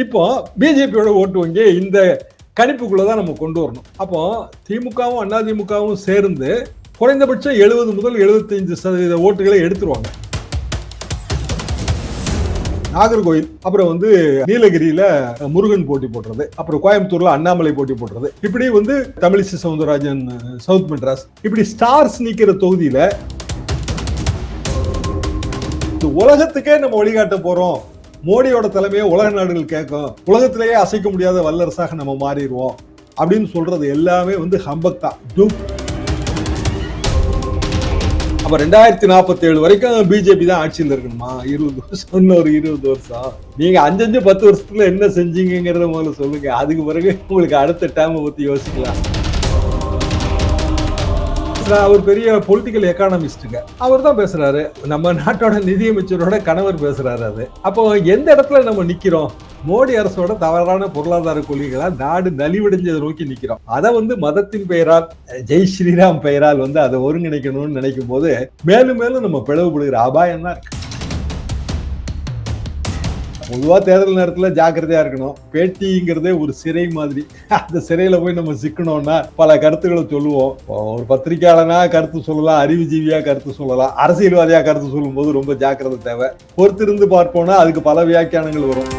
இப்போ பிஜேபியோட ஓட்டு வங்கி இந்த கணிப்புக்குள்ள தான் நம்ம கொண்டு வரணும். அப்போ திமுகவும் அதிமுகவும் சேர்ந்து குறைந்தபட்சம் எழுபது முதல் எழுபத்தைந்து சதவீத ஓட்டுகளை எடுத்துருவாங்க. நாகர்கோயில் அப்புறம் வந்து நீலகிரியில முருகன் போட்டி போடுறது அப்புறம் கோயம்புத்தூர்ல அண்ணாமலை போட்டி போடுறது. இப்படி வந்து தமிழிசை சவுந்தரராஜன் சவுத் மெட்ராஸ் இப்படி ஸ்டார்ஸ் நிக்கிற தொகுதியில உலகத்துக்கே நம்ம வழிகாட்ட போறோம். மோடியோட தலைமையை உலக நாடுகள் கேட்கும். உலகத்திலேயே அசைக்க முடியாத வல்லரசாக நம்ம மாறிடுவோம். அப்படின்னு சொல்றது எல்லாமே வந்து ஹம்பக் தான். டூப் அப்ப ரெண்டாயிரத்தி நாற்பத்தி ஏழு வரைக்கும் பிஜேபி தான் ஆட்சியில் இருக்கணுமா? இருபது வருஷம் இன்னொரு இருபது வருஷம். நீங்க அஞ்சஞ்சு பத்து வருஷத்துல என்ன செஞ்சீங்கிறத முதல்ல சொல்லுங்க. அதுக்கு பிறகு உங்களுக்கு அடுத்த டேமை பத்தி யோசிக்கலாம். அவர் பெரிய பொலிட்டிக்கல் எக்கானமிஸ்ட்டுங்க அவர் தான் பேசுறாரு. நம்ம நாட்டோட நிதியமைச்சரோட கணவர் பேசுறாரு அது. அப்போ எந்த இடத்துல நம்ம நிக்கிறோம்? மோடி அரசோட தவறான பொருளாதார கொள்கைகளால் நாடு நலிவடைஞ்சதை நோக்கி நிக்கிறோம். அதை வந்து மதத்தின் பெயரால் ஜெய் ஸ்ரீராம் பெயரால் வந்து அதை ஒருங்கிணைக்கணும்னு நினைக்கும் போது மேலும் மேலும் நம்ம பிளவுபடுகிற அபாயம் தான் இருக்கு. பொதுவா தேர்தல் நேரத்துல ஜாக்கிரதையா இருக்கணும். பேட்டிங்கிறதே ஒரு சிறை மாதிரி. அந்த சிறையில போய் நம்ம சிக்கணும்னா பல கருத்துக்களை சொல்லுவோம். ஒரு பத்திரிகையாளனா கருத்து சொல்லலாம் அறிவுஜீவியா கருத்து சொல்லலாம் அரசியல்வாதியா கருத்து சொல்லும் போது ரொம்ப ஜாக்கிரதை தேவை. பொறுத்திருந்து பார்ப்போம்னா அதுக்கு பல வியாக்கியானங்கள் வரும்.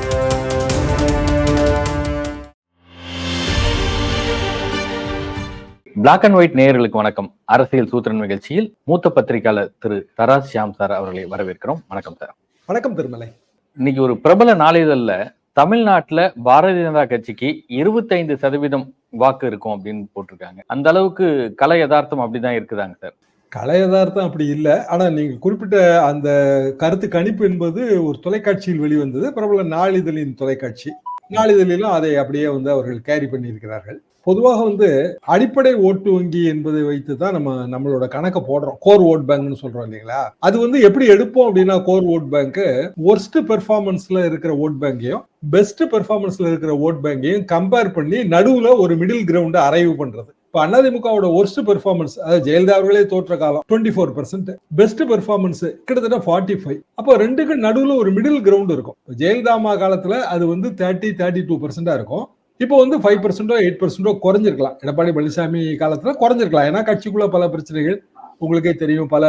பிளாக் அண்ட் ஒயிட் நேயர்களுக்கு வணக்கம். அரசியல் சூத்திரன் நிகழ்ச்சியில் மூத்த பத்திரிகையாளர் திரு தராஸ் ஷியாம் சார் அவர்களை வரவேற்கிறோம். வணக்கம் சார். வணக்கம் திருமலை. இன்னைக்கு ஒரு பிரபல நாளிதழில் தமிழ்நாட்டில் பாரதிய ஜனதா கட்சிக்கு இருபத்தைந்து சதவீதம் வாக்கு இருக்கும் அப்படின்னு போட்டிருக்காங்க. அந்த அளவுக்கு கலை யதார்த்தம் அப்படிதான் இருக்குதாங்க சார்? கலை யதார்த்தம் அப்படி இல்லை. ஆனால் நீங்கள் குறிப்பிட்ட அந்த கருத்து கணிப்பு என்பது ஒரு தொலைக்காட்சியில் வெளிவந்தது. பிரபல நாளிதழின் தொலைக்காட்சி. நாளிதழிலும் அதை அப்படியே வந்து அவர்கள் கேரி பண்ணியிருக்கிறார்கள். பொதுவாக வந்து அடிப்படை ஓட்டு வங்கி என்பதை வைத்து தான் நம்ம நம்மளோட கணக்கை போடுறோம். கோர் ஓட் பேங்க்னு சொல்றோம் இல்லைங்களா? அது வந்து எப்படி எடுப்போம் அப்படின்னா கோர் ஓட் பேங்க் ஒர்ஸ்ட் பெர்ஃபார்மன்ஸ்ல இருக்கிற ஓட் பேங்கையும் பெஸ்ட் பெர்ஃபார்மன்ஸ்ல இருக்கிற ஓட் பேங்கையும் கம்பேர் பண்ணி நடுவுல ஒரு மிடில் கிரவுண்டை அரைவ் பண்றது. இப்போ அதிமுகவோட ஒர்ஸ்ட் பெர்ஃபார்மன்ஸ் அதாவது ஜெயலலிதா அவர்களே தோற்ற காலம் twenty four percent best performance கிட்டத்தட்ட ஃபார்ட்டி ஃபைவ் அப்போ ரெண்டுக்கு நடுவில் ஒரு மிடில் கிரவுண்ட் இருக்கும். ஜெயலலிதா அம்மா காலத்தில் அது வந்து தேர்ட்டி தேர்ட்டி டூ பர்சன்டா இருக்கும். இப்போ வந்து ஃபைவ் பர்சன்டோ எயிட் பர்சன்டோ குறைஞ்சிருக்கலாம். எடப்பாடி பழனிசாமி காலத்துல குறைஞ்சிருக்கலாம். ஏன்னா கட்சிக்குள்ள பல பிரச்சனைகள் உங்களுக்கே தெரியும் பல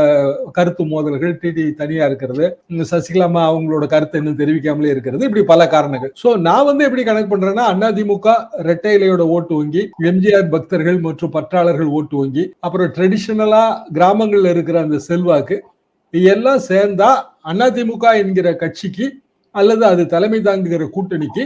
கருத்து மோதல்கள் டிடி தனியா இருக்கிறது. சசிகலாமா அவங்களோட கருத்தை இன்னும் தெரிவிக்காமலே இருக்கிறது. இப்படி பல காரணங்கள். சோ நான் வந்து எப்படி கணக்கு பண்றேன்னா அதிமுக ரெட்டை இலையோட ஓட்டு வங்கி எம்ஜிஆர் பக்தர்கள் மற்றும் பற்றாளர்கள் ஓட்டு வங்கி அப்புறம் ட்ரெடிஷனலா கிராமங்கள்ல இருக்கிற அந்த செல்வாக்கு எல்லாம் சேர்ந்தா அதிமுக என்கிற கட்சிக்கு அல்லது அது தலைமை தாங்குகிற கூட்டணிக்கு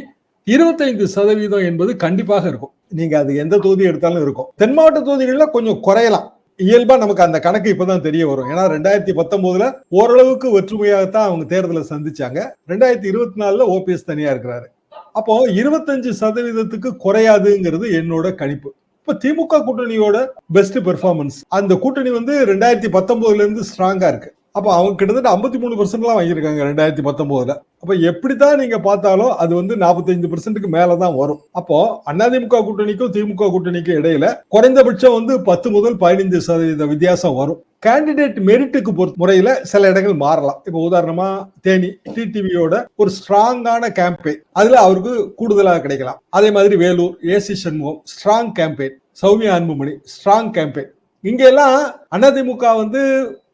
இருபத்தைந்து சதவீதம் என்பது கண்டிப்பாக இருக்கும். நீங்க அது எந்த தொகுதி எடுத்தாலும் இருக்கும். தென் மாவட்ட தொகுதிகளில் கொஞ்சம் குறையலாம். இயல்பா நமக்கு அந்த கணக்கு இப்பதான் தெரிய வரும். ஏன்னா ரெண்டாயிரத்தி பத்தொன்பதுல ஓரளவுக்கு ஒற்றுமையாகத்தான் அவங்க தேர்தலை சந்திச்சாங்க. ரெண்டாயிரத்தி இருபத்தி நாலுல ஓபிஎஸ் தனியா இருக்கிறாரு. அப்போ இருபத்தஞ்சு சதவீதத்துக்கு குறையாதுங்கிறது என்னோட கணிப்பு. இப்ப திமுக கூட்டணியோட பெஸ்ட் பெர்ஃபார்மன்ஸ் அந்த கூட்டணி வந்து ரெண்டாயிரத்தி பத்தொன்பதுல இருந்து ஸ்ட்ராங்கா இருக்கு. அப்போ அவங்க கிட்டத்தட்ட ஐம்பத்தி மூணு பர்சன்ட்லாம் வாங்கியிருக்காங்க ரெண்டாயிரத்தி பத்தொம்போதில். அப்போ எப்படி தான் நீங்கள் பார்த்தாலும் அது வந்து நாற்பத்தைந்து பர்சன்ட்டுக்கு மேலதான் வரும். அப்போ அதிமுக கூட்டணிக்கும் திமுக கூட்டணிக்கும் இடையில குறைந்தபட்சம் வந்து பத்து முதல் பதினைந்து சதவீத வித்தியாசம் வரும். கேண்டிடேட் மெரிட்டுக்கு பொறுத்த முறையில சில இடங்கள் மாறலாம். இப்போ உதாரணமா தேனி டிடிவியோட ஒரு ஸ்ட்ராங்கான கேம்பெயின் அதுல அவருக்கு கூடுதலாக கிடைக்கலாம். அதே மாதிரி Vellore AC Shanmugam strong campaign Sowmiya Anbumani strong campaign இங்கெல்லாம் அதிமுக வந்து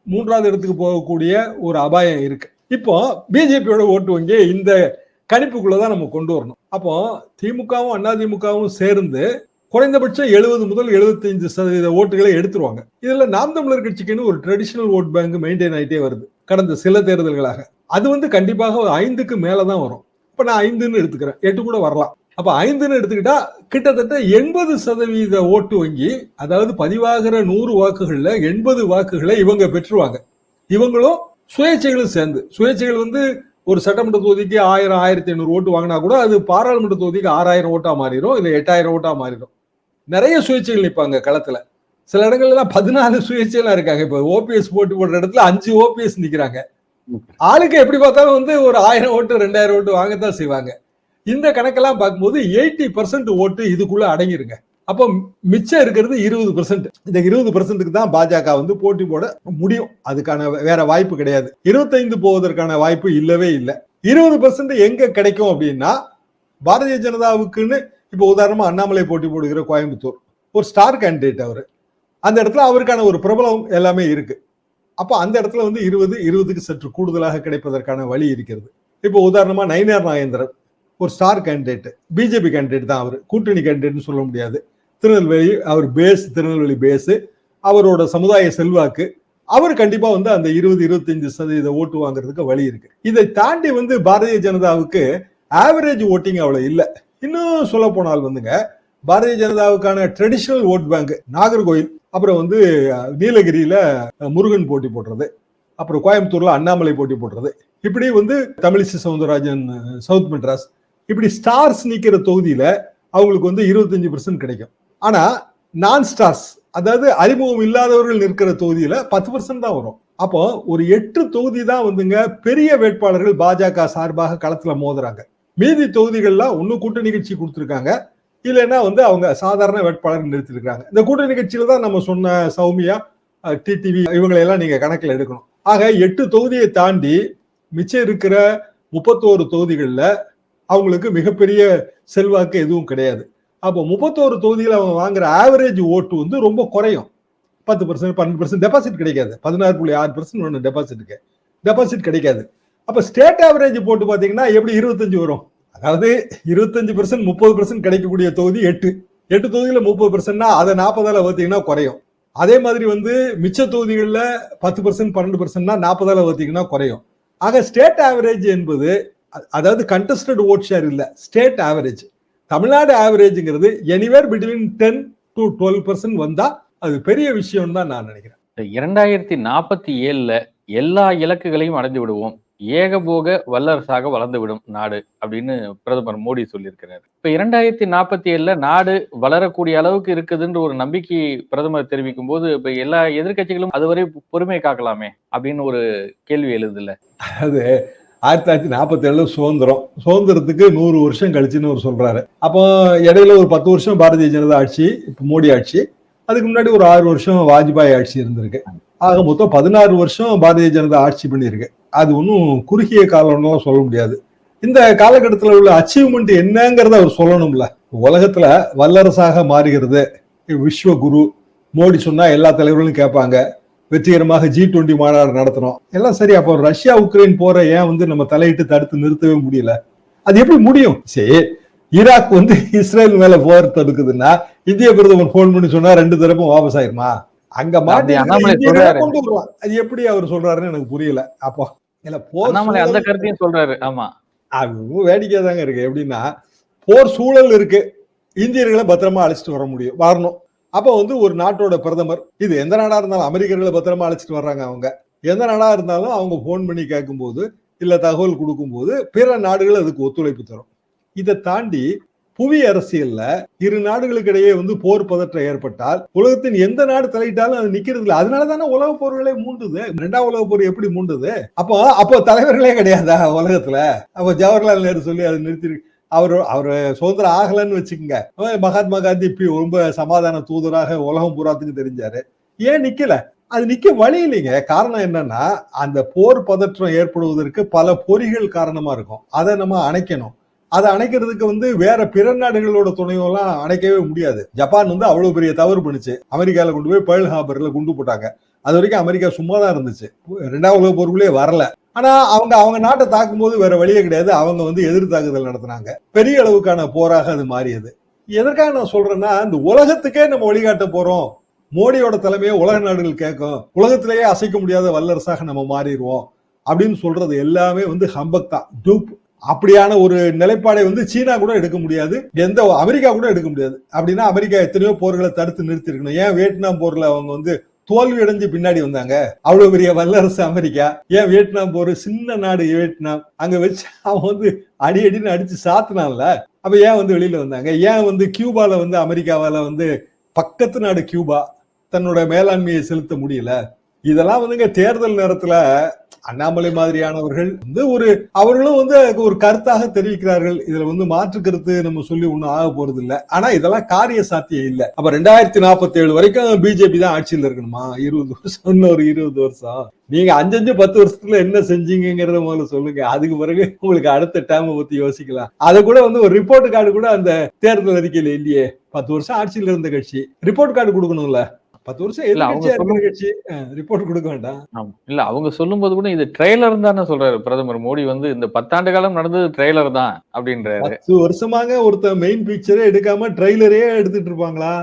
மூன்றாவது இடத்துக்கு போகக்கூடிய ஒரு அபாயம் இருக்கு. இப்போ பிஜேபியோட ஓட்டு வங்கி இந்த கணிப்புக்குள்ளதான் நம்ம கொண்டு வரணும். அப்போ திமுகவும் அதிமுகவும் சேர்ந்து குறைந்தபட்சம் எழுபது முதல் எழுபத்தைந்து சதவீத ஓட்டுகளை எடுத்துருவாங்க. இதுல நாம் தமிழர் கட்சிக்குன்னு ஒரு ட்ரெடிஷனல் ஓட் பேங்க் மெயின்டைன் ஆகிட்டே வருது கடந்த சில தேர்தல்களாக. அது வந்து கண்டிப்பாக ஒரு ஐந்துக்கு மேலதான் வரும். இப்ப நான் ஐந்துன்னு எடுத்துக்கிறேன். எட்டு கூட வரலாம். அப்ப ஐந்துன்னு எடுத்துக்கிட்டா கிட்டத்தட்ட எண்பது சதவீத ஓட்டு வங்கி அதாவது பதிவாகிற நூறு வாக்குகள்ல எண்பது வாக்குகளை இவங்க பெற்றுருவாங்க. இவங்களும் சுயேட்சைகளும் சேர்ந்து. சுயேட்சைகள் வந்து ஒரு சட்டமன்ற தொகுதிக்கு ஆயிரம் ஆயிரத்தி ஐநூறு ஓட்டு வாங்கினா கூட அது பாராளுமன்ற தொகுதிக்கு ஆறாயிரம் ஓட்டா மாறிடும் இல்ல எட்டாயிரம் ஓட்டா மாறிடும். நிறைய சுயேட்சைகள் நிற்பாங்க களத்துல. சில இடங்கள்ல பதினாலு சுயேட்சைலாம் இருக்காங்க. இப்ப ஓபிஎஸ் போட்டு போடுற இடத்துல அஞ்சு ஓபிஎஸ் நிக்கிறாங்க. ஆளுக்கு எப்படி பார்த்தாலும் வந்து ஒரு ஆயிரம் ஓட்டு ரெண்டாயிரம் ஓட்டு வாங்கத்தான் செய்வாங்க. இந்த கணக்கெல்லாம் பார்க்கும்போது எயிட்டி பர்சன்ட் ஓட்டு இதுக்குள்ள அடங்கிருங்க. அப்போ மிச்சம் இருக்கிறது இருபது பர்சன்ட். இந்த இருபது பர்சன்ட்டுக்கு தான் பாஜக வந்து போட்டி போட முடியும். அதுக்கான வேற வாய்ப்பு கிடையாது. இருபத்தைந்து போவதற்கான வாய்ப்பு இல்லவே இல்லை. இருபது பர்சன்ட் எங்க கிடைக்கும் அப்படின்னா பாரதிய ஜனதாவுக்குன்னு இப்போ உதாரணமா அண்ணாமலை போட்டி போடுகிற கோயம்புத்தூர். ஒரு ஸ்டார் கேண்டிடேட் அவர். அந்த இடத்துல அவருக்கான ஒரு பிரபலம் எல்லாமே இருக்கு. அப்போ அந்த இடத்துல வந்து இருபது இருபதுக்கு சற்று கூடுதலாக கிடைப்பதற்கான வழி இருக்கிறது. இப்போ உதாரணமா நயினார் நாகேந்திரன். ஒரு ஸ்டார் கேண்டிடேட் பிஜேபி கேண்டிடேட் தான் அவர். கூட்டணி கேண்டிடேட்னு சொல்ல முடியாது. திருநெல்வேலி அவர் பேஸ் திருநெல்வேலி பேஸு அவரோட சமுதாய செல்வாக்கு அவர் கண்டிப்பா வந்து அந்த இருபது இருபத்தஞ்சு சதவீத ஓட்டு வாங்குறதுக்கு வழி இருக்கு. இதை தாண்டி வந்து பாரதிய ஜனதாவுக்கு ஆவரேஜ் ஓட்டிங் அவ்வளவு இல்லை. இன்னும் சொல்ல போனால் வந்துங்க பாரதிய ஜனதாவுக்கான ட்ரெடிஷனல் ஓட் பேங்க் நாகர்கோயில் அப்புறம் வந்து நீலகிரியில முருகன் போட்டி போடுறது அப்புறம் கோயம்புத்தூர்ல அண்ணாமலை போட்டி போடுறது. இப்படி வந்து தமிழிசை சவுந்தரராஜன் சவுத் மெட்ராஸ் இப்படி ஸ்டார்ஸ் நிற்கிற தொகுதியில் அவங்களுக்கு வந்து இருபத்தஞ்சு பர்சன்ட் கிடைக்கும். ஆனால் நான் ஸ்டார்ஸ் அதாவது அறிமுகம் இல்லாதவர்கள் நிற்கிற தொகுதியில் பத்து பர்சன்ட் தான் வரும். அப்போ ஒரு எட்டு தொகுதி தான் வந்துங்க பெரிய வேட்பாளர்கள் பாஜக சார்பாக களத்தில் மோதுறாங்க. மீதி தொகுதிகள்லாம் ஒன்றும் கூட்டணி கட்சி கொடுத்துருக்காங்க. இல்லைன்னா வந்து அவங்க சாதாரண வேட்பாளர் நிறுத்திருக்காங்க இந்த கூட்டணி கட்சியில தான் நம்ம சொன்ன சௌமியா டிடிவி இவங்களை எல்லாம் நீங்க கணக்கில் எடுக்கணும். ஆக எட்டு தொகுதியை தாண்டி மிச்சம் இருக்கிற முப்பத்தோரு தொகுதிகளில் அவங்களுக்கு மிகப்பெரிய செல்வாக்கு எதுவும் கிடையாது. அப்போ முப்பத்தோரு தொகுதியில் அவங்க வாங்குற ஆவரேஜ் ஓட்டு வந்து ரொம்ப குறையும். பத்து பர்சன்ட் பன்னெண்டு பர்சன்ட் டெபாசிட் கிடைக்காது. பதினாறு புள்ளி ஆறு பர்சன்ட் ஒன்று டெபாசிட்டுக்கு டெபாசிட் கிடைக்காது. அப்போ ஸ்டேட் ஆவரேஜ் போட்டு பார்த்தீங்கன்னா எப்படி இருபத்தஞ்சு வரும்? அதாவது இருபத்தஞ்சு பர்சன்ட் முப்பது பர்சன்ட் கிடைக்கக்கூடிய தொகுதி எட்டு. எட்டு தொகுதியில் முப்பது பர்சன்ட்னா அதை நாற்பதால பார்த்தீங்கன்னா குறையும். அதே மாதிரி வந்து மிச்ச தொகுதிகளில் பத்து பர்சன்ட் பன்னெண்டு பர்சன்ட்னா நாற்பதால பார்த்தீங்கன்னா குறையும். ஆக ஸ்டேட் ஆவரேஜ் என்பது அதாவது கண்டஸ்டட் ஓட் ஷேர் இல்ல state average Tamil Nadu ஆவரேஜ்ங்கிறது anywhere between ten to twelve percent வந்தா அது பெரிய விஷயம் தான் நான் நினைக்கிறேன். இரண்டாயிரத்தி நாற்பத்தி ஏழுல எல்லா இலக்குகளையும் அடைந்து விடுவோம். ஏகபோக வல்லரசாக வளர்ந்து விடும் நாடு அப்படின்னு பிரதமர் மோடி சொல்லியிருக்கிறார். இப்ப இரண்டாயிரத்தி நாற்பத்தி ஏழுல நாடு வளரக்கூடிய அளவுக்கு இருக்குதுன்ற ஒரு நம்பிக்கை பிரதமர் தெரிவிக்கும் போது இப்ப எல்லா எதிர்க்கட்சிகளும் அதுவரை பொறுமை காக்கலாமே அப்படின்னு ஒரு கேள்வி எழுதுல அது ஆயிரத்தி தொள்ளாயிரத்தி நாற்பத்தி ஏழுல சுதந்திரம். சுதந்திரத்துக்கு நூறு வருஷம் கழிச்சுன்னு அவர் சொல்றாரு. அப்போ இடையில ஒரு பத்து வருஷம் பாரதிய ஜனதா ஆட்சி இப்போ மோடி ஆட்சி. அதுக்கு முன்னாடி ஒரு ஆறு வருஷம் வாஜ்பாய் ஆட்சி இருந்திருக்கு. ஆக மொத்தம் பதினாறு வருஷம் பாரதிய ஜனதா ஆட்சி பண்ணியிருக்கு. அது ஒன்றும் குறுகிய காலம்லாம் சொல்ல முடியாது. இந்த காலகட்டத்தில் உள்ள அச்சீவ்மெண்ட் என்னங்கிறத அவர் சொல்லணும்ல. உலகத்துல வல்லரசாக மாறுகிறது. விஸ்வகுரு மோடி சொன்னா எல்லா தலைவர்களும் கேட்பாங்க. வெற்றிகரமாக ஜி டுவெண்ட்டி மாநாடு நடத்தணும் எல்லாம் சரி அப்போ ரஷ்யா உக்ரைன் போற ஏன் வந்து நம்ம தலையிட்டு தடுத்து நிறுத்தவே முடியல? அது எப்படி முடியும்? சரி ஈராக் வந்து இஸ்ரேல் மேல போர் தடுக்குதுன்னா இந்திய பிரதமர் போன் பண்ணி சொன்னா ரெண்டு தரப்பும் வாபஸ் ஆயிருமா? அங்க மாட்டி அது எப்படி அவர் சொல்றாருன்னு எனக்கு புரியல. அப்போ இல்ல போர் அந்த கருத்தையும் சொல்றாரு. ஆமா. அது வேடிக்கையா தாங்க இருக்கு. எப்படின்னா போர் சூழல் இருக்கு. இந்தியர்களை பத்திரமா அழைச்சிட்டு வர முடியும். வரணும். அப்போ வந்து ஒரு நாட்டோட பிரதமர் இது எந்த நாடா இருந்தாலும் அமெரிக்கர்களை பத்திரமா அழைச்சிட்டு வர்றாங்க அவங்க. எந்த நாடா இருந்தாலும் அவங்க ஃபோன் பண்ணி கேட்கும்போது இல்ல தகவல் கொடுக்கும்போது பிற நாடுகள் அதுக்கு ஒத்துழைப்பு தரும். இதை தாண்டி புவி அரசியல்ல இரு நாடுகளுக்கு இடையே வந்து போர் பதற்றம் ஏற்பட்டால் உலகத்தின் எந்த நாடு தலையிட்டாலும் அது நிக்கிறது இல்லை அதனால தானே உலக போர்களே மூண்டுது. ரெண்டாம் உலக போர் எப்படி மூண்டுது? அப்போ அப்போ தலைவர்களே கிடையாதா உலகத்துல? அப்போ ஜவஹர்லால் நேரு சொல்லி அதை நிறுத்தி அவர் அவர் சுதந்திரம் ஆகலைன்னு வச்சுக்கோங்க. மகாத்மா காந்தி இப்படி ரொம்ப சமாதான தூதராக உலகம் பூராத்துக்கு தெரிஞ்சாரு. ஏன் நிக்கல? அது நிக்க வழி இல்லைங்க. காரணம் என்னன்னா அந்த போர் பதற்றம் ஏற்படுவதற்கு பல பொறிகள் காரணமா இருக்கும். அதை நம்ம அணைக்கணும். அதை அணைக்கிறதுக்கு வந்து வேற பிற நாடுகளோட துணையெல்லாம் அணைக்கவே முடியாது. ஜப்பான் வந்து அவ்வளவு பெரிய தவறு பண்ணுச்சு. அமெரிக்கால கொண்டு போய் பேர்ல் ஹாபர்ல குண்டு போட்டாங்க. அது வரைக்கும் அமெரிக்கா சும்மா தான் இருந்துச்சு. ரெண்டாம் உலக போருக்குள்ளேயே வரல. ஆனா அவங்க அவங்க நாட்டை தாக்கும் போது வேற வழியே கிடையாது. அவங்க வந்து எதிர் தாக்குதல் நடத்தினாங்க. பெரிய அளவுக்கான போராக அது மாறியது. எதற்காக நான் சொல்றேன்னா இந்த உலகத்துக்கே நம்ம வழிகாட்ட போறோம். மோடியோட தலைமையை உலக நாடுகள் கேட்கும். உலகத்திலேயே அசைக்க முடியாத வல்லரசாக நம்ம மாறிடுவோம். அப்படின்னு சொல்றது எல்லாமே வந்து ஹம்பக் தான். டூப். அப்படியான ஒரு நிலைப்பாடை வந்து சீனா கூட எடுக்க முடியாது. எந்த அமெரிக்கா கூட எடுக்க முடியாது. அப்படின்னா அமெரிக்கா எத்தனையோ போர்களை தடுத்து நிறுத்தி இருக்கணும் ஏன் வியட்நாம் போர்ல அவங்க வந்து தோல்வி அடைஞ்சு பின்னாடி வந்தாங்க. அவ்வளவு பெரிய வல்லரசு அமெரிக்கா. ஏன் வியட்நாம் போற சின்ன நாடு வியட்நாம். அங்க வச்சு அவன் வந்து அடி அடின்னு அடிச்சு சாத்தினான்ல. அப்ப ஏன் வந்து வெளியில வந்தாங்க? ஏன் வந்து கியூபால வந்து அமெரிக்காவால வந்து பக்கத்து நாடு கியூபா தன்னோட மேலாண்மையை செலுத்த முடியல? இதெல்லாம் வந்துங்க தேர்தல் நேரத்துல அண்ணாமலை மாதிரியானவர்கள் வந்து ஒரு அவர்களும் வந்து அதுக்கு ஒரு கருத்தாக தெரிவிக்கிறார்கள். இதுல வந்து மாற்று கருத்து நம்ம சொல்லி ஒண்ணும் ஆக போறது இல்ல. ஆனா இதெல்லாம் காரிய சாத்தியம் இல்ல. அப்ப ரெண்டாயிரத்தி நாற்பத்தி ஏழு வரைக்கும் பிஜேபி தான் ஆட்சியில் இருக்கணுமா? இருபது வருஷம் இன்னொரு இருபது வருஷம். நீங்க அஞ்சஞ்சு பத்து வருஷத்துல என்ன செஞ்சீங்கிறத முதல்ல சொல்லுங்க. அதுக்கு பிறகு உங்களுக்கு அடுத்த டைம் பத்தி யோசிக்கலாம். அது கூட வந்து ஒரு ரிப்போர்ட் கார்டு கூட அந்த தேர்தல் அறிக்கையில இல்லையே. பத்து வருஷம் ஆட்சியில் இருந்த கட்சி. ரிப்போர்ட் கார்டு கொடுக்கணும்ல. பத்து வருஷம் எதிர்கட்சியா கட்சி ரிப்போர்ட் கொடுக்க வேண்டாம். இல்ல அவங்க சொல்லும்போது கூட இது ட்ரெய்லர் தானே சொல்றாரு பிரதமர் மோடி வந்து இந்த பத்தாண்டு காலம் நடந்தது ட்ரெய்லர் தான் அப்படின்றாரு. பத்து வருஷமாங்க ஒருத்தன் மெயின் பிக்சரே எடுக்காம ட்ரைலரே எடுத்துட்டு இருப்பாங்களா?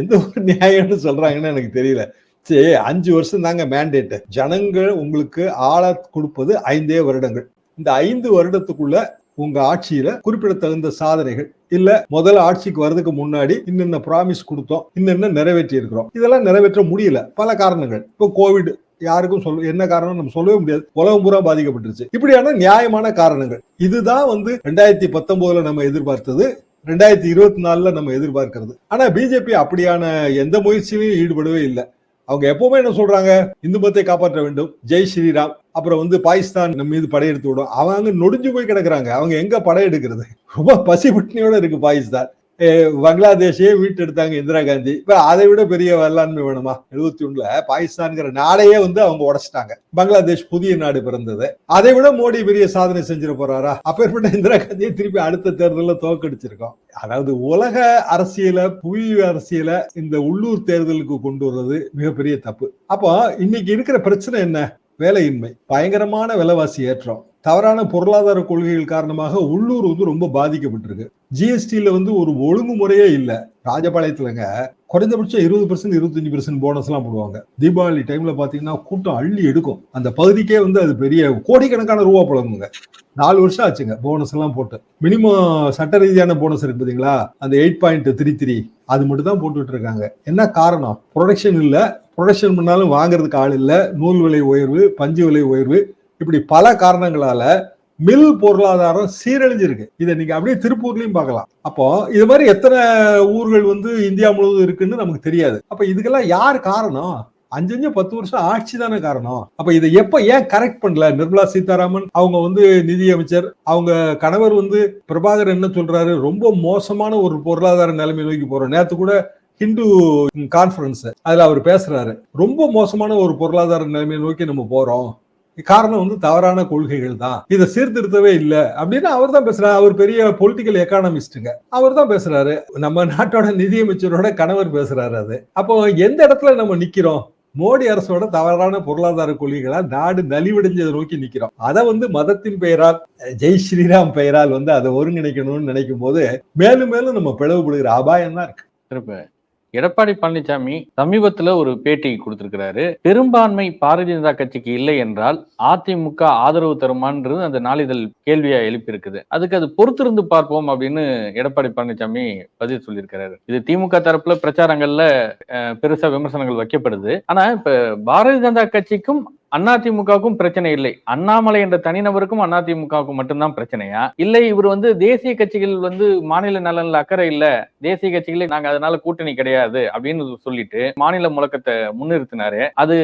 எந்த ஒரு நியாயம்னு சொல்றாங்கன்னு எனக்கு தெரியல. சரி அஞ்சு வருஷம் தாங்க மேண்டேட் ஜனங்கள் உங்களுக்கு ஆள கொடுப்பது ஐந்தே வருடங்கள். இந்த ஐந்து வருடத்துக்குள்ள உங்க ஆட்சியில குறிப்பிடத்தகுந்த சாதனைகள். இல்ல முதல் ஆட்சிக்கு வர்றதுக்கு முன்னாடி இன்னென்ன ப்ராமிஸ் கொடுத்தோம் இன்னென்ன நிறைவேற்றி இருக்கிறோம் இதெல்லாம் நிறைவேற்ற முடியல. பல காரணங்கள். இப்போ கோவிட் யாருக்கும் சொல்ல என்ன காரணம் நம்ம சொல்லவே முடியாது. உலகம் பூரா பாதிக்கப்பட்டுருச்சு. இப்படியான நியாயமான காரணங்கள். இதுதான் வந்து ரெண்டாயிரத்தி பத்தொன்பதுல நம்ம எதிர்பார்த்தது. ரெண்டாயிரத்தி இருபத்தி நாலுல நம்ம எதிர்பார்க்கிறது. ஆனா பிஜேபி அப்படியான எந்த முயற்சியிலையும் ஈடுபடவே இல்லை. அவங்க எப்பவுமே என்ன சொல்றாங்க? இந்து மதத்தை காப்பாற்ற வேண்டும். ஜெய் ஸ்ரீராம். அப்புறம் வந்து பாகிஸ்தான் நம்ம மீது படையெடுத்து விடும். அவங்க நொடிஞ்சு போய் கிடக்குறாங்க. அவங்க எங்க படையெடுக்கிறது ரொம்ப பசி பட்டினியோட இருக்கு பாகிஸ்தான். பங்களாதேஷையே வீட்டெடுத்தாங்க இந்திரா காந்தி. இப்போ அதை விட பெரிய வரலாண்மை வேணுமா? எழுபத்தி ஒண்ணுல பாகிஸ்தான்ங்கிற நாடையே வந்து அவங்க உடைச்சிட்டாங்க. பங்களாதேஷ் புதிய நாடு பிறந்தது. அதை விட மோடி பெரிய சாதனை செஞ்சிட போறாரா? அப்பேற்பட்ட இந்திரா காந்தியை திருப்பி அடுத்த தேர்தலில் தோக்கடிச்சிருக்கோம் அதாவது உலக அரசியல புவி அரசியல இந்த உள்ளூர் தேர்தலுக்கு கொண்டு வர்றது மிகப்பெரிய தப்பு. அப்போ இன்னைக்கு இருக்கிற பிரச்சனை என்ன? வேலையின்மை. பயங்கரமான விலைவாசி ஏற்றம். தவறான பொருளாதார கொள்கைகள் காரணமாக உள்ளூர் வந்து ரொம்ப பாதிக்கப்பட்டிருக்கு. ஜிஎஸ்டியில வந்து ஒரு ஒழுங்குமுறையே இல்லை. ராஜபாளையத்துலங்க குறைந்தபட்சம் இருபது பர்சன்ட் இருபத்தஞ்சு பர்சன்ட் போனஸ் எல்லாம் போடுவாங்க. தீபாவளி டைம்ல பாத்தீங்கன்னா கூட்டம் அள்ளி எடுக்கும். அந்த பகுதிக்கே வந்து அது பெரிய கோடிக்கணக்கான ரூபா புழங்குங்க. நாலு வருஷம் ஆச்சுங்க போனஸ் எல்லாம் போட்டு. மினிமம் சட்ட ரீதியான போனஸ் இருக்கு பாத்தீங்களா? அந்த எயிட் பாயிண்ட் த்ரீ த்ரீ அது மட்டும் தான் போட்டுட்டு இருக்காங்க. என்ன காரணம்? ப்ரொடக்ஷன் இல்லை. ப்ரொடக்ஷன் பண்ணாலும் வாங்குறதுக்கு ஆள் இல்லை. நூல் விலை உயர்வு பஞ்சு விலை உயர்வு. இப்படி பல காரணங்களால மில் பொருளாதாரம் சீரழிஞ்சிருக்கு. இதை நீங்க அப்படியே திருப்பூர்லயும் பார்க்கலாம். அப்போ இது மாதிரி எத்தனை ஊர்கள் வந்து இந்தியா முழுவதும் இருக்குன்னு நமக்கு தெரியாது. அப்ப இதுக்கெல்லாம் யார் காரணம்? அஞ்சஞ்சு பத்து வருஷம் ஆட்சி தானே காரணம். அப்ப இதை எப்ப ஏன் கரெக்ட் பண்ணல? நிர்மலா சீதாராமன் அவங்க வந்து நிதி அமைச்சர் அவங்க கணவர் வந்து பிரபாகர் என்ன சொல்றாரு? ரொம்ப மோசமான ஒரு பொருளாதார நிலைமை நோக்கி போறோம் நேத்து கூட ஹிந்து கான்ஃபரன்ஸ் அதுல அவர் பேசுறாரு. ரொம்ப மோசமான ஒரு பொருளாதார நிலைமையை நோக்கி நம்ம போறோம். காரணம் வந்து தவறான கொள்கைகள் தான். இதை சீர்திருத்தவே இல்லை. அப்படின்னு அவர் தான் பேசுறாரு. அவர் பெரிய பொலிட்டிக்கல் எக்கானமிஸ்டுங்க அவர் தான் பேசுறாரு. நம்ம நாட்டோட நிதியமைச்சரோட கணவர் பேசுறாரு அது. அப்போ எந்த இடத்துல நம்ம நிக்கிறோம்? மோடி அரசோட தவறான பொருளாதார கொள்கைகளால் நாடு நலிவடைஞ்சதை நோக்கி நிக்கிறோம். அதை வந்து மதத்தின் பெயரால் ஜெய் ஸ்ரீராம் பெயரால் வந்து அதை ஒருங்கிணைக்கணும்னு நினைக்கும் போது மேலும் மேலும் நம்ம பிளவுபடுகிற அபாயம் தான் இருக்கு. எடப்பாடி பழனிசாமி சமீபத்துல ஒரு பேட்டி கொடுத்திருக்கிறாரு. பெரும்பான்மை பாரதிய ஜனதா கட்சிக்கு இல்லை என்றால் அதிமுக ஆதரவு தருமான்றது அந்த நாளிதழ் கேள்வியா எழுப்பியிருக்குது. அதுக்கு அது பொறுத்திருந்து பார்ப்போம் அப்படின்னு எடப்பாடி பழனிசாமி பதில் சொல்லியிருக்கிறாரு. இது திமுக தரப்புல பிரச்சாரங்கள்ல பெருசா விமர்சனங்கள் வைக்கப்படுது. ஆனா இப்ப பாரதிய ஜனதா கட்சிக்கும் அதிமுகவுக்கும் பிரச்சனை இல்லை. அண்ணாமலை என்ற தனிநபருக்கும் அதிமுகவுக்கும் மட்டும்தான் பிரச்சனையா? இல்லை இவர் வந்து தேசிய கட்சிகள் வந்து மாநில நலன்ல அக்கறை இல்ல. தேசிய கட்சிகளே நாங்க அதனால கூட்டணி கிடையாது அப்படின்னு சொல்லிட்டு மாநில முழக்கத்தை முன்னிறுத்தினாரு. அது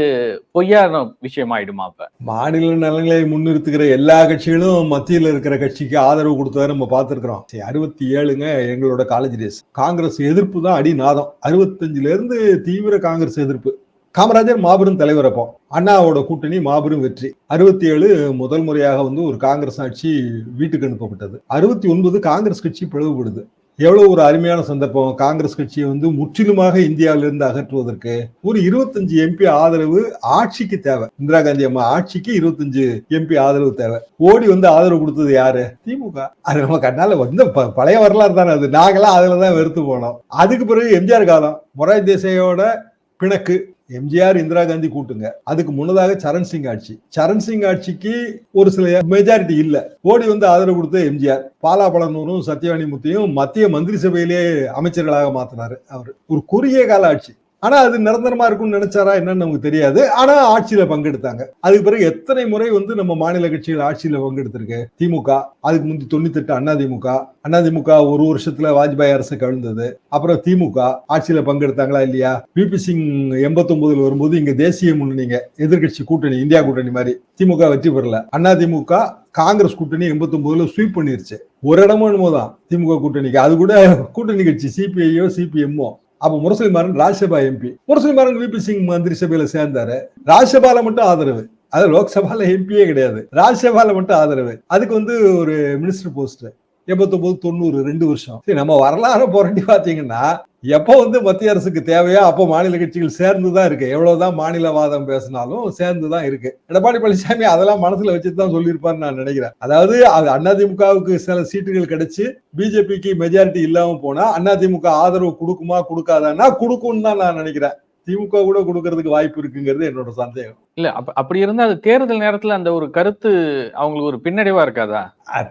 பொய்யான விஷயம் ஆயிடுமா அப்ப? மாநில நலன்களை முன்னிறுத்துகிற எல்லா கட்சிகளும் மத்தியில் இருக்கிற கட்சிக்கு ஆதரவு கொடுத்ததை நம்ம பார்த்திருக்கிறோம். அறுபத்தி ஏழுங்க எங்களோட காலேஜ் டேஸ். காங்கிரஸ் எதிர்ப்பு தான் அடி நாதம் அறுபத்தஞ்சுல இருந்து தீவிர காங்கிரஸ் எதிர்ப்பு. காமராஜர் மாபெரும் தலைவர் அப்போ. அண்ணாவோட கூட்டணி மாபெரும் வெற்றி. அறுபத்தி ஏழு முதல் முறையாக வந்து ஒரு காங்கிரஸ் ஆட்சி வீட்டுக்கு அனுப்பப்பட்டது. அறுபத்தி ஒன்பது காங்கிரஸ் கட்சி பிளவுபடுது. எவ்வளவு ஒரு அருமையான சந்தர்ப்பம். காங்கிரஸ் கட்சியை வந்து முற்றிலுமாக இந்தியாவிலிருந்து அகற்றுவதற்கு. ஒரு இருபத்தஞ்சு எம்பி ஆதரவு ஆட்சிக்கு தேவை. இந்திரா காந்தி அம்மா ஆட்சிக்கு இருபத்தஞ்சு எம்பி ஆதரவு தேவை. ஓடி வந்து ஆதரவு கொடுத்தது யாரு? திமுக. அது நம்ம கண்ணால வந்து ப- பழைய வரலாறு தானே அது. நாங்களாம் அதுல தான் வெறுத்து போனோம். அதுக்கு பிறகு எம்ஜிஆர் காலம். மொராய் தேசாயோட பிணக்கு. எம்ஜிஆர் இந்திரா காந்தி கூட்டுங்க. அதுக்கு முன்னதாக சரண் சிங் ஆட்சி. சரண் சிங் ஆட்சிக்கு ஒரு சில மெஜாரிட்டி இல்ல. ஓடி வந்து ஆதரவு கொடுத்த எம்ஜிஆர். பாலாபலனூரும் சத்யவாணி முத்தையும் மத்திய மந்திரி சபையிலே அமைச்சர்களாக மாத்தினாரு அவர். ஒரு குறுகிய கால ஆட்சி. ஆனா அது நிரந்தரமா இருக்கும்னு நினைச்சாரா என்னன்னு நமக்கு தெரியாது. ஆனா ஆட்சியில பங்கெடுத்தாங்க. அதுக்கு பிறகு எத்தனை முறை வந்து நம்ம மாநில கட்சிகள் ஆட்சியில பங்கெடுத்திருக்கு? திமுக அதுக்கு முந்தி தொண்ணூத்தி எட்டு அண்ணா அதிமுக ஒரு வருஷத்துல வாஜ்பாய் அரசு கவிழ்ந்தது. அப்புறம் திமுக ஆட்சியில பங்கெடுத்தாங்களா இல்லையா? பிபி சிங் எண்பத்தி ஒன்பதுல வரும்போது இங்க தேசிய முன்னணிங்க எதிர்க்கட்சி கூட்டணி இந்தியா கூட்டணி மாதிரி திமுக வெற்றி பெறல. அதிமுக காங்கிரஸ் கூட்டணி எண்பத்தி ஒன்பதுல ஸ்வீப் பண்ணிருச்சு. ஒரு இடமும் என்னமோ தான் திமுக கூட்டணிக்கு. அது கூட கூட்டணி கட்சி சிபிஐயோ சிபிஎம்மோ அப்ப முரசொலி மாறன் ராஜ்யசபா எம்பி முரசொலி மாறன் விபி சிங் மந்திரி சபையில சேர்ந்தாரு. ராஜ்யசபால மட்டும் ஆதரவு. அது லோக்சபால எம்பியே கிடையாது. ராஜ்யசபால மட்டும் ஆதரவு. அதுக்கு வந்து ஒரு மினிஸ்டர் போஸ்ட் எண்பத்தொன்பது தொண்ணூறு ரெண்டு வருஷம். சரி நம்ம வரலாறு புரட்டி பார்த்தீங்கன்னா எப்போ வந்து மத்திய அரசுக்கு தேவையோ அப்போ மாநில கட்சிகள் சேர்ந்து தான் இருக்கு. எவ்வளவுதான் மாநிலவாதம் பேசினாலும் சேர்ந்து தான் இருக்கு. எடப்பாடி பழனிசாமி அதெல்லாம் மனசுல வச்சுட்டு தான் சொல்லியிருப்பாருன்னு நான் நினைக்கிறேன். அதாவது அது அதிமுகவுக்கு சில சீட்டுகள் கிடைச்சு பிஜேபிக்கு மெஜாரிட்டி இல்லாம போனா அதிமுக ஆதரவு கொடுக்குமா கொடுக்காதான்னா கொடுக்கும்னு தான் நான் நினைக்கிறேன். திமுக கூட கொடுக்கறதுக்கு வாய்ப்பு இருக்குங்கிறது என்னோட சந்தேகம். இல்ல அப்ப அப்படி இருந்தா அது தேர்தல் நேரத்துல அந்த ஒரு கருத்து அவங்களுக்கு ஒரு பின்னடைவா இருக்காதா?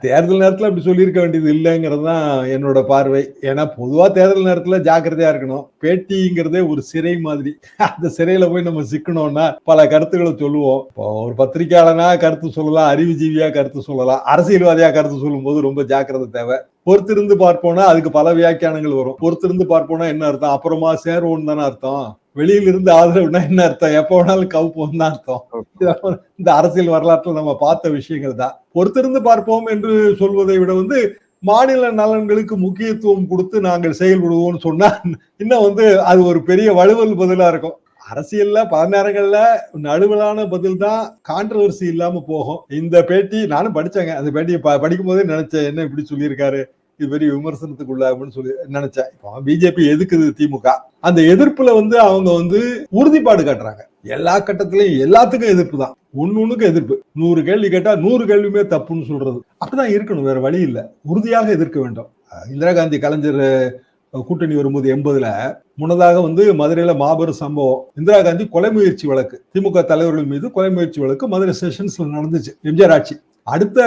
தேர்தல் நேரத்துல அப்படி சொல்லியிருக்க வேண்டியது இல்லைங்கிறது தான் என்னோட பார்வை. ஏன்னா பொதுவா தேர்தல் நேரத்துல ஜாக்கிரதையா இருக்கணும். பேட்டிங்கிறதே ஒரு சிறை மாதிரி. அந்த சிறையில போய் நம்ம சிக்கணும்னா பல கருத்துக்களை சொல்லுவோம். இப்போ ஒரு பத்திரிகையாளனா கருத்து சொல்லலாம் அறிவுஜீவியா கருத்து சொல்லலாம் அரசியல்வாதியா கருத்து சொல்லும் போது ரொம்ப ஜாக்கிரதை தேவை. பொறுத்திருந்து பார்ப்போம்னா அதுக்கு பல வியாக்கியானங்கள் வரும். பொறுத்திருந்து பார்ப்போம்னா என்ன அர்த்தம்? அப்புறமா சேருவோம் தானே அர்த்தம். வெளியில இருந்து ஆதரவுனா என்ன அர்த்தம்? எப்ப வேணாலும் கவுப்போம் தான் அர்த்தம். இந்த அரசியல் வரலாற்றுல நம்ம பார்த்த விஷயங்கள் தான். பொறுத்திருந்து பார்ப்போம் என்று சொல்வதை விட வந்து மாநில நலன்களுக்கு முக்கியத்துவம் கொடுத்து நாங்கள் செயல்படுவோம்னு சொன்னா இன்னும் வந்து அது ஒரு பெரிய வலுவல் பதிலா இருக்கும். அரசியல்ல பல நேரங்கள்ல நடுவலான பதில் தான் கான்ட்ரவர்சி இல்லாம போகும். இந்த பேட்டி நானும் படிச்சேங்க. அந்த பேட்டியை படிக்கும் போதே நினைச்சேன். என்ன இப்படி சொல்லியிருக்காரு? இது பெரிய விமர்சனத்துக்குள்ளாகும்னு சொல்லி நினைச்சேன். இப்போ பிஜேபி எதுக்குது திமுக? அந்த எதிர்ப்புல வந்து அவங்க வந்து உறுதிப்பாடு காட்டுறாங்க. எல்லா கட்டத்திலையும் எல்லாத்துக்கும் எதிர்ப்பு தான். ஒன்னொன்னுக்கு எதிர்ப்பு. நூறு கேள்வி கேட்டா நூறு கேள்வியுமே தப்புன்னு சொல்றது. அப்படிதான் இருக்கணும். வேற வழி இல்ல. உறுதியாக எதிர்க்க வேண்டும். இந்திரா காந்தி கலைஞர் கூட்டணி வரும்போது எண்பதுல முன்னதாக வந்து மதுரையில மாபெரும் சம்பவம். இந்திரா காந்தி கொலை முயற்சி வழக்கு. திமுக தலைவர்கள் மீது கொலை முயற்சி வழக்கு மதுரை செஷன்ஸ்ல நடந்துச்சு. எம்ஜிஆர் ஆட்சி. அடுத்த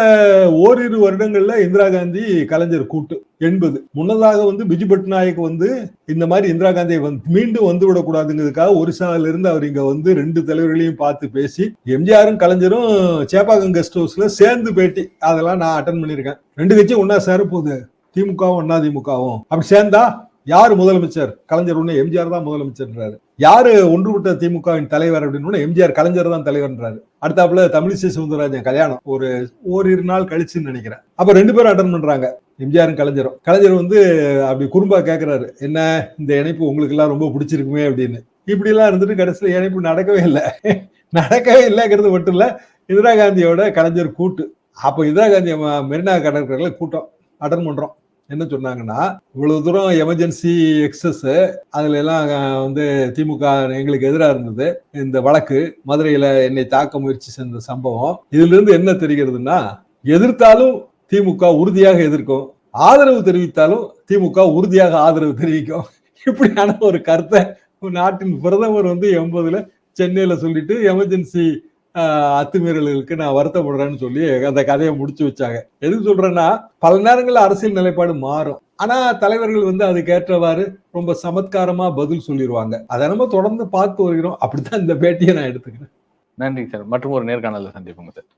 ஓரிரு வருடங்கள்ல இந்திரா காந்தி கலைஞர் கூட்டு எண்பது முன்னதாக வந்து பிஜு பட்நாயக் வந்து இந்த மாதிரி இந்திரா காந்தியை வந்து மீண்டும் வந்து விடக்கூடாதுங்கிறதுக்காக ஒரிசால இருந்து அவர் இங்க வந்து ரெண்டு தலைவர்களையும் பார்த்து பேசி எம்ஜிஆரும் கலைஞரும் சேப்பாக்கம் கெஸ்ட் ஹவுஸ்ல சேர்ந்து பேட்டி அதெல்லாம் நான் அட்டன் பண்ணியிருக்கேன். ரெண்டு கட்சியும் ஒன்னா சேர போகுது. திமுகவும் அதிமுகவும் அப்படி சேர்ந்தா யாரு முதலமைச்சர்? கலைஞர் ஒண்ணு எம்ஜிஆர் தான் முதலமைச்சர்ன்றாரு. யாரு ஒன்றுபட்ட திமுகவின் தலைவர் அப்படின்னு எம்ஜிஆர் கலைஞர் தான் தலைவர்ன்றாரு. அடுத்தாப்புல தமிழிசை சவுந்தரராஜன் கல்யாணம். ஒரு ஓரிரு நாள் கழிச்சுன்னு நினைக்கிறேன். அப்ப ரெண்டு பேரும் அட்டன் பண்றாங்க. எம்ஜிஆரும் கலைஞரும். கலைஞர் வந்து அப்படி குறும்பா கேட்கிறாரு என்ன இந்த இணைப்பு உங்களுக்கு எல்லாம் ரொம்ப பிடிச்சிருக்குமே அப்படின்னு. இப்படி எல்லாம் இருந்துட்டு கடைசியில இணைப்பு நடக்கவே இல்லை. நடக்கவே இல்லைங்கிறது மட்டும் இல்ல இந்திரா காந்தியோட கலைஞர் கூட்டு. அப்போ இந்திரா காந்தி மெரினா கடற்கரையில் கூட்டம் அட்டன் பண்றோம். என்ன சொன்னாங்கன்னா இவ்வளவு தூரம் எமர்ஜென்சி எக்ஸஸ் அதுல எல்லாம் வந்து திமுக எங்களுக்கு எதிராக இருந்தது. இந்த வழக்கு மதுரையில என்னை தாக்க முயற்சி செஞ்ச சம்பவம் இதுல இருந்து என்ன தெரிகிறதுன்னா எதிர்த்தாலும் திமுக உறுதியாக எதிர்க்கும். ஆதரவு தெரிவித்தாலும் திமுக உறுதியாக ஆதரவு தெரிவிக்கும். இப்படியான ஒரு கருத்தை நாட்டின் பிரதமர் வந்து எண்பதுல சென்னையில சொல்லிட்டு எமர்ஜென்சி அத்துமீறல்களுக்கு நான் வருத்தப்படுறேன்னு சொல்லி அந்த கதையை முடிச்சு வச்சாங்க. எதுக்கு சொல்றேன்னா பல நேரங்களில் அரசியல் நிலைப்பாடு மாறும். ஆனா தலைவர்கள் வந்து அதுக்கேற்றவாறு ரொம்ப சமத்காரமா பதில் சொல்லிடுவாங்க அதை நம்ம தொடர்ந்து பார்த்து வருகிறோம். அப்படித்தான் இந்த பேட்டியை நான் எடுத்துக்கிறேன். நன்றி சார். மற்றும் ஒரு நேர்காணல சந்திப்போங்க சார்.